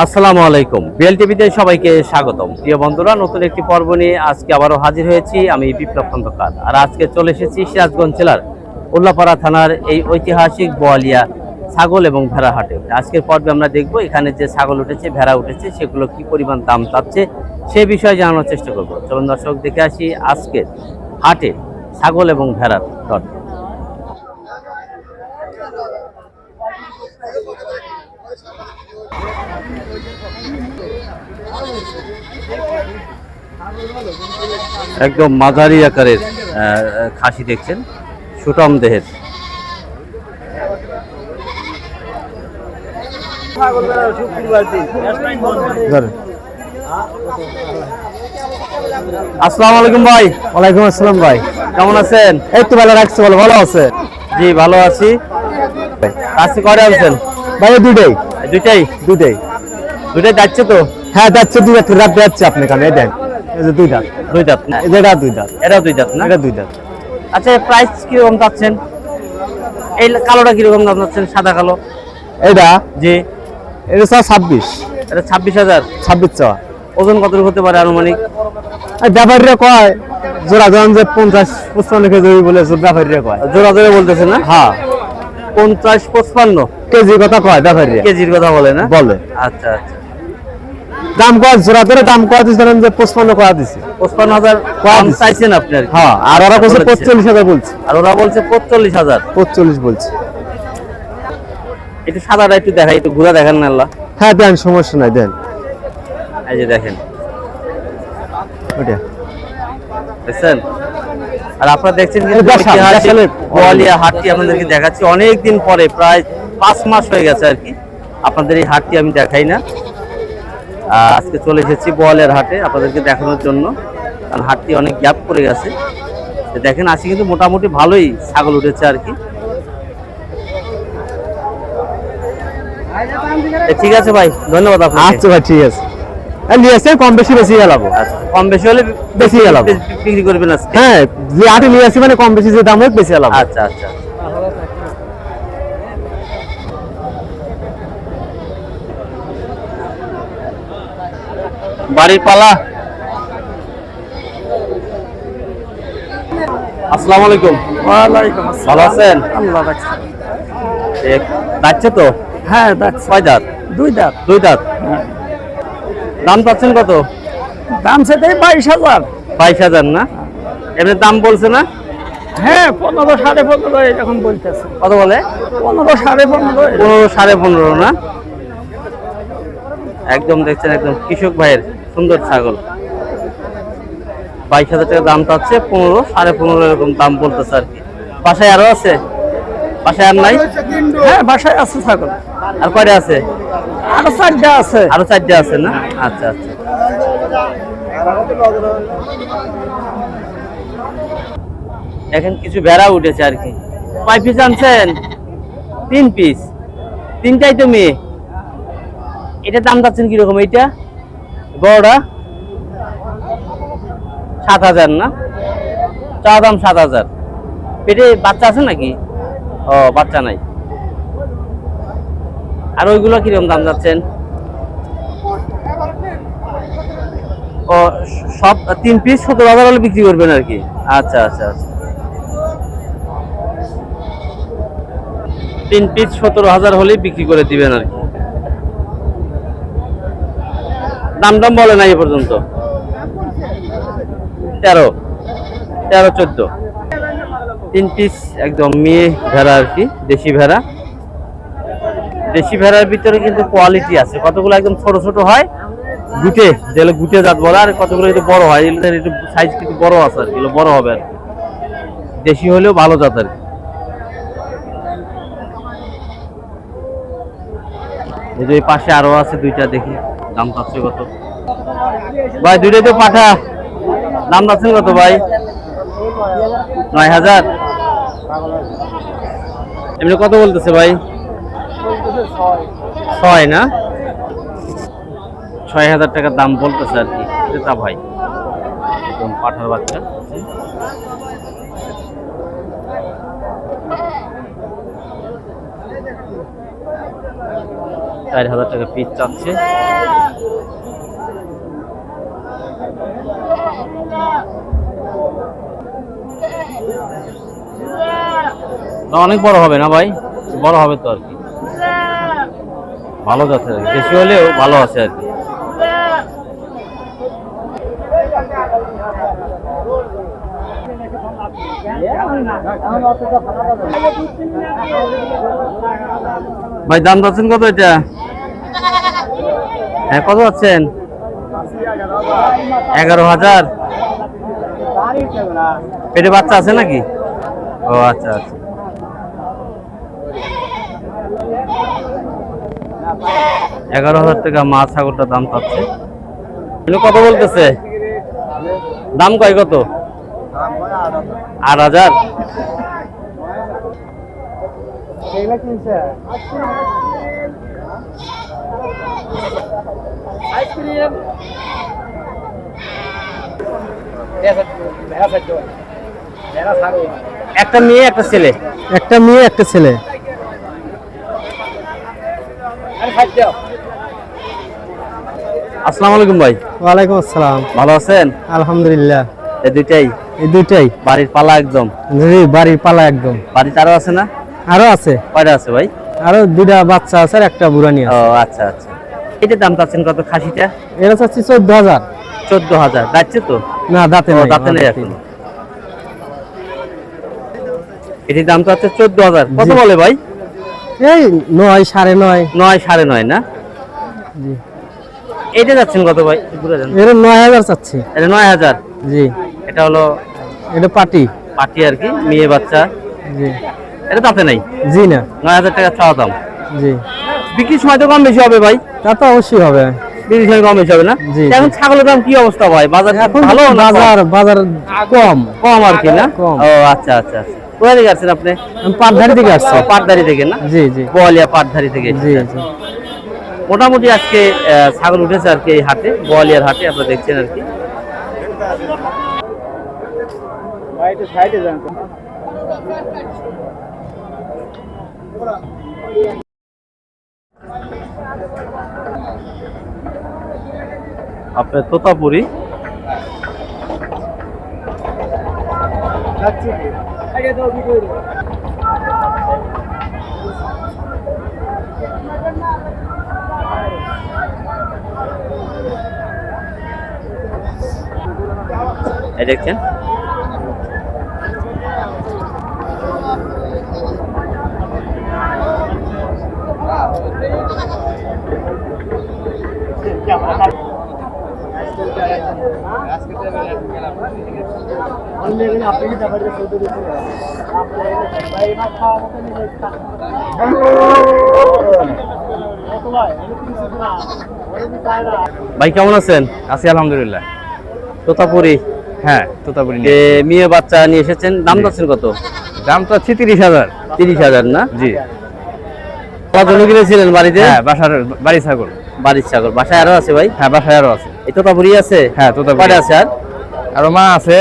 আসসালামু আলাইকুম। বিএল টিভিতে সবাইকে স্বাগতম। প্রিয় বন্ধুরা, নতুন একটি পর্ব নিয়ে আজকে আবারও হাজির হয়েছি আমি বিপ্লব খন্দকার। আর আজকে চলে এসেছি সিরাজগঞ্জ জেলার উল্লাপাড়া থানার এই ঐতিহাসিক বোয়ালিয়া ছাগল এবং ভেড়া হাটে। আজকের পর্বে আমরা দেখব এখানে যে ছাগল উঠেছে, ভেড়া উঠেছে, সেগুলো কি পরিমাণ দাম চাচ্ছে সে বিষয়ে জানানোর চেষ্টা করব। চলুন দর্শক, দেখে আসি আজকের হাটে ছাগল এবং ভেড়ার দর। একদম মাঝারি আকারের খাসি দেখছেন। সুটম দেহের। আসসালামু আলাইকুম ভাই। ওয়ালাইকুম আসসালাম ভাই। কেমন আছেন? এই তো ভালো রাখছি বলো ভালো আছে? জি ভালো আছি। আজকে কয়টা আনছেন? ভাই এই দুইটাই। দুইটাই? দুইটাই। দুইটাই যাচ্ছে তো? হ্যাঁ যাচ্ছে দুই দাঁত রাত যাচ্ছে আপনি কানে দেন। এই যে দুই দাঁত দুই দাঁত এটা দুই দাঁত এটাও দুই দাঁত না? এটা দুই দাঁত আচ্ছা প্রাইস কীরকম চাচ্ছেন? এই কালোটা কীরকম দাম চাচ্ছেন? সাদা কালো? এটা জি। এটা স্যার ছাব্বিশ। এটা ছাব্বিশ হাজার? ছাব্বিশ চাওয়া। ওজন কত হতে পারে আনুমানিক? ব্যাপারীরা কয় জোড়া ধরেন যে পঞ্চাশ পঁচপান্ন কেজি বলে ব্যাপারীরা কয়। জোড়া জোরে বলতেছে না? হ্যাঁ। পঞ্চাশ পঁচপান্ন? কেজির কথা কয় ব্যাপারীরা। কেজির কথা বলে না? বলে। আচ্ছা আচ্ছা। দাম কয় জোড়া? ধরে দাম কয় যে পঁচপান্ন কয়া দিছে। পঁচপান্ন হাজার কম চাইছেন আপনি কি। হ্যাঁ আর ওরা বলছে পঁচল্লিশ হাজার বলছে। আর ওরা বলছে পঁচল্লিশ হাজার। পঁচল্লিশ বলছে। একটু সাদাটা একটু দেখাই একটু ঘুরা দেখেন না আল্লাহ। হ্যাঁ দেন সমস্যা নাই দেন। এই যে দেখেন। ওটা দেখছেন? আর আপনারা দেখছেন বোয়ালিয়া হাটটি আপনাদেরকে দেখাচ্ছি। অনেক দিন পরে প্রায় পাঁচ মাস হয়ে গেছে আর কি। আপনাদের এই হাটটি আমি দেখাই না। আজকে চলে এসেছি বোয়ালিয়ার হাটে আপনাদেরকে দেখানোর জন্য। কারণ হাটটি অনেক গ্যাপ করে গেছে। দেখেন আজকে কিন্তু মোটামুটি ভালোই ছাগল উঠেছে আর কি। ঠিক আছে ভাই ধন্যবাদ আপনাকে। আচ্ছা ভাই ঠিক আছে। নিয়ে আসছে কম বেশি বেশি গেলাবো। আচ্ছা, কম বেশি হলে বেশি গেলাম। বিক্রি করবেন আজকে। হ্যাঁ যে আটে নিয়ে আসি মানে কম বেশি যে দাম হোক বেশি গেলাম আচ্ছা আচ্ছা। বাড়ির পালা। আসসালামু আলাইকুম। ওয়ালাইকুম ভালো আছেন? আল্লাহ রাখছে। এক যাচ্ছে তো? হ্যাঁ দেখছি কয় দাঁত? দুই দাঁত। দুই দাঁত? দাম পাচ্ছেন কত? দাম সেটাই বাইশ হাজার। বাইশ হাজার না? এমনি দাম বলছে না? হ্যাঁ পনেরো সাড়ে পনেরো এরকম বলতেছে। কত বলে? পনেরো সাড়ে পনেরো। পনেরো সাড়ে পনেরো না? একদম দেখছেন একদম কৃষক ভাইয়ের সুন্দর ছাগল। বাইশ হাজার টাকা দাম চাচ্ছে পনেরো সাড়ে পনেরো এরকম দাম বলতেছে আর কি। বাসায় আরও আছে? বাসায় আর নাই? হ্যাঁ বাসায় আছে ছাগল। আর কয়টা আছে? আরও চারটা আছে। আরও চারটে আছে না? আচ্ছা আচ্ছা। এখন কিছু বেড়া উঠেছে আর কি। কয় পিস আনছেন? তিন পিস তিনটাই তো মেয়ে। এটা দাম যাচ্ছেন কীরকম? এইটা? বড়টা সাত হাজার না? চা দাম সাত হাজার। পেটে বাচ্চা আছে নাকি? ও, বাচ্চা নাই। আর ওইগুলো কীরকম দাম যাচ্ছেন? ও, সব তিন পিস সত্তর হাজার হলে বিক্রি করবেন আর কি। আচ্ছা আচ্ছা আচ্ছা। তিন পিস সতেরো হাজার হলেই বিক্রি করে দিবেন আর কি। দাম দাম বলে নাই এ পর্যন্ত? তেরো। তেরো, চোদ্দ। তিন পিস একদম মেয়ে ভেড়া আর কি, দেশি ভেড়া। দেশি ভেড়ার ভিতরে কিন্তু কোয়ালিটি আছে। কতগুলো একদম ছোট ছোট হয়? গুটে, যেগুলো গুটে জাত বলে, আর কতগুলো একটু বড় হয় একটু সাইজ কিন্তু বড় আছে আর কি বড় হবে আর কি। দেশি হলেও ভালো জাত আর এই যে পাশে আরও আছে দুইটা দেখি। দাম পাচ্ছে কত? ভাই, দুইটাই তো পাঠা। দাম পাচ্ছেন কত, ভাই? নয় হাজার? এমনি কত বলতেছে, ভাই? ছয়, না? ছয় হাজার টাকার দাম বলতেছে আর কি। ক্রেতা ভাই, একদম পাঠার বাচ্চা। চার হাজার টাকা পিস চাচ্ছে। অনেক বড় হবে না ভাই? বড় হবে তো আর কি। ভালো যাচ্ছে বেশি হলেও ভালো আছে আর কি। ভাই, দাম যাচ্ছেন কত এটা? হ্যাঁ কত যাচ্ছেন এগারো হাজার? পেটে বাচ্চা আছে নাকি? ও আচ্ছা আচ্ছা। এগারো হাজার টাকা মাছ ছাগলটার দাম পাচ্ছে। কত বলতেছে? দাম কয় কত? আট হাজার। একটা মেয়ে, একটা ছেলে? একটা মেয়ে, একটা ছেলে। আসসালামু আলাইকুম ভাই। ওয়ালাইকুম আসসালাম। ভালো আছেন? আলহামদুলিল্লাহ। এই দুইটাই? এই দুইটাই। বাড়ির পালা একদম? জি বাড়ির পালা একদম। বাড়িতে আরও আছে না? আরও আছে। কয়টা আছে ভাই? আরও দুইটা বাচ্চা আছে আর একটা বুড়ানি ও আচ্ছা আচ্ছা। এটার দাম চাচ্ছেন কত খাসিটা? এরা চাচ্ছি চোদ্দ হাজার। চোদ্দ হাজার। যাচ্ছে তো? না দাঁতে নেই দাঁতে নেই এখন। এটির দাম চাচ্ছে চোদ্দ হাজার। কত বলে ভাই? এই নয় সাড়ে নয়। নয় সাড়ে নয় না? জি। এটা যাচ্ছেন কত ভাই? এর নয় হাজার চাচ্ছি। এটা নয় হাজার? জি। এটা হলো এটা পাটি পাটি আর কি মেয়ে বাচ্চা। জি। এটা তাতে নাই? জি না। নয় হাজার টাকা চাওয়া দাম। জি। বিক্রির সময় তো কম বেশি হবে ভাই। তা তো অবশ্যই হবে। বিক্রির সময় কম বেশি হবে না? জি, এখন ছাগলের দাম কি অবস্থা ভাই? বাজার ভালো? বাজার বাজার কম। কম আর কি না। ও আচ্ছা আচ্ছা আচ্ছা। কোথা থেকে আসছেন আপনি? পাটধারি থেকে আসছি। ও, পাটদারি থেকে না? জি জি। বোয়ালিয়া পাটধারি থেকে জি জি। মোটামুটি আজকে ছাগল উঠেছে আর কি এই হাটে বোয়ালিয়ার হাটে আপনারা দেখছেন আর কি। আপনার তোতাপুরি। Aga Ya, ভাই কেমন আছেন? আছি আলহামদুলিল্লাহ। তোতাপুরি? হ্যাঁ তোতাপুরি মেয়ে বাচ্চা নিয়ে এসেছেন। দাম যাচ্ছেন কত? দাম তো হচ্ছে তিরিশ হাজার। তিরিশ হাজার না? জি। জন্য কিনেছিলেন বাড়িতে? হ্যাঁ বাসার বাড়ি ছাগল। বাড়ির ছাগল। বাসায় আরও আছে ভাই? হ্যাঁ বাসায় আরও আছে। এই তোতাপুরি আছে? হ্যাঁ তোতাপুরি। আছে আর? আরও মা আছে।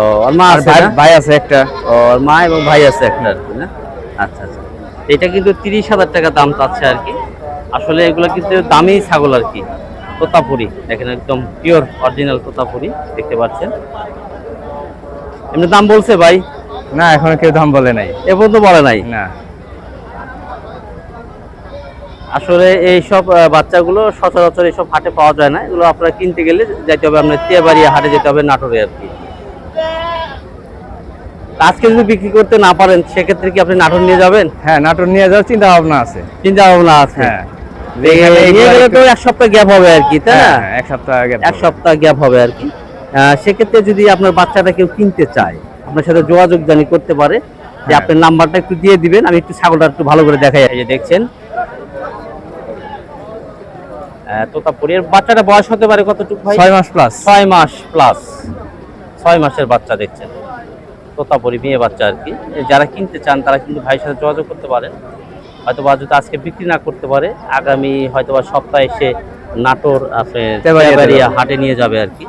ও আর মা আছে ভাই ভাই আছে একটা। ও আর মা এবং ভাই আছে একটা না? আচ্ছা আচ্ছা। এটা কিন্তু তিরিশ হাজার টাকা দাম চাচ্ছে আর কি। আসলে এগুলো কিন্তু দামি ছাগল আর কি। তোতাপুরি। দেখেন একদম পিওর অরিজিনাল তোতাপুরি। দেখতে পাচ্ছেন? এমনি দাম বলছে ভাই? না এখন কেউ দাম বলে নাই। এ পর্যন্ত বলে নাই? না। আসলে এই সব বাচ্চাগুলো সচরাচর এইসব হাটে পাওয়া যায় না। এগুলো আপনারা কিনতে গেলে যাইতে হবে আপনার তিয়াবাড়িয়া হাটে যেতে হবে নাটোরে আর কি। আজকে যদি বিক্রি করতে না পারেন সেক্ষেত্রে কি আপনি নাটোর নিয়ে যাবেন? হ্যাঁ নাটোর নিয়ে যাওয়ার চিন্তা ভাবনা আছে। চিন্তা ভাবনা আছে হ্যাঁ তো এক সপ্তাহ গ্যাপ হবে আর কি তাই না? হ্যাঁ, এক সপ্তাহ এক সপ্তাহ গ্যাপ হবে আর কি। সেক্ষেত্রে যদি আপনার বাচ্চাটা কেউ কিনতে চায় আপনার সাথে যোগাযোগ জানি করতে পারে যে হ্যাঁ। আপনার নাম্বারটা একটু দিয়ে দিবেন আমি একটু ছাগলটা একটু ভালো করে দেখাই যে দেখছেন। তোতাপুরি এর বাচ্চাটা বয়স হতে পারে কতটুকু ভাই? ছয় মাস প্লাস ছয় মাস প্লাস ছয় মাসের বাচ্চা দেখছেন। তোতাপুরি মেয়ে বাচ্চা আর কি। যারা কিনতে চান তারা কিন্তু ভাইয়ের সাথে যোগাযোগ করতে পারেন। হয়তো বা যদি আজকে বিক্রি না করতে পারে আগামী হয়তো বা সপ্তাহে এসে নাটোর তেবাড়িয়া হাটে নিয়ে যাবে আর কি।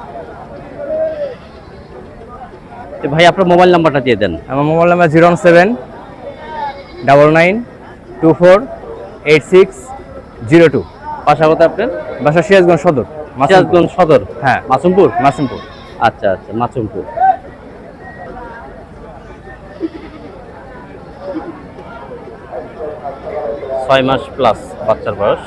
ভাই আপনার মোবাইল নাম্বারটা দিয়ে দেন। আমার mobile number zero seven double nine two four eight six zero two. বাসা কোথায় আপনার বাসা সিরাজগঞ্জ সদর। সিরাজগঞ্জ সদর? হ্যাঁ। মাসুমপুর? মাসুমপুর। আচ্ছা আচ্ছা মাসুমপুর। ছয় মাস প্লাস বাচ্চার বয়স।